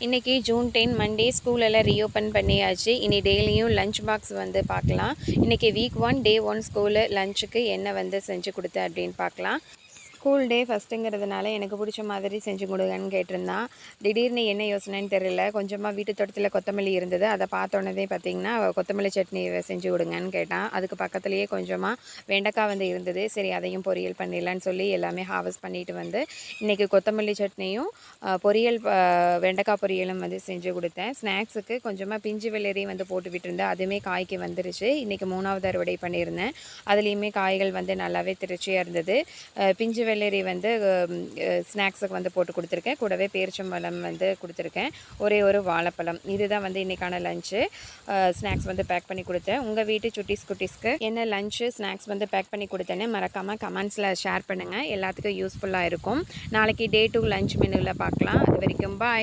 இன்றைக்கி June ten Monday ஸ்கூலெல்லாம் reopen பண்ணியாச்சு. இனி டெய்லியும் லஞ்ச் பாக்ஸ் வந்து பார்க்கலாம். இன்றைக்கி week one day one school லஞ்சுக்கு என்ன வந்து செஞ்சு கொடுத்தேன் அப்படின்னு பார்க்கலாம். ஸ்கூல் டே ஃபஸ்ட்டுங்கிறதுனால எனக்கு பிடிச்ச மாதிரி செஞ்சு கொடுங்கன்னு கேட்டிருந்தான் திடீர்னு என்ன யோசனைன்னு தெரியல. கொஞ்சமாக வீட்டு தோட்டத்தில் கொத்தமல்லி இருந்தது. அதை பார்த்தோன்னதே பார்த்தீங்கன்னா கொத்தமல்லி சட்னி செஞ்சு கொடுங்கன்னு கேட்டான். அதுக்கு பக்கத்துலேயே கொஞ்சமாக வெண்டைக்காய் வந்து இருந்தது. சரி அதையும் பொரியல் பண்ணிடலான்னு சொல்லி எல்லாமே ஹார்வெஸ்ட் பண்ணிட்டு வந்து இன்றைக்கி கொத்தமல்லி சட்னியும் பொரியல் வெண்டைக்காய் பொரியலும் வந்து செஞ்சு கொடுத்தேன். ஸ்நாக்ஸுக்கு கொஞ்சமாக பிஞ்சு வெள்ளரி வந்து போட்டு விட்டுருந்தேன். அதுவுமே காய்க்கு வந்துருச்சு. இன்றைக்கி மூணாவது அறுவடை பண்ணியிருந்தேன். அதுலேயுமே காய்கள் வந்து நல்லாவே திருச்சியாக இருந்தது. பிஞ்சு வெள்ளரி வந்து ஸ்நாக்ஸுக்கு வந்து போட்டு கொடுத்துருக்கேன். கூடவே பேரிச்சம்பழம் வந்து கொடுத்துருக்கேன். ஒரே ஒரு வாழைப்பழம். இதுதான் வந்து இன்றைக்கான லஞ்சு ஸ்நாக்ஸ் வந்து பேக் பண்ணி கொடுத்தேன். உங்கள் வீட்டு சுட்டிஸ் குட்டிஸ்க்கு என்ன லஞ்சு ஸ்நாக்ஸ் வந்து பேக் பண்ணி கொடுத்தேன்னு மறக்காமல் கமெண்ட்ஸில் ஷேர் பண்ணுங்கள் எல்லாத்துக்கும் யூஸ்ஃபுல்லாக இருக்கும். நாளைக்கு டே டூ லஞ்ச் மெனுவில் பார்க்கலாம். அது வரைக்கும் பாய்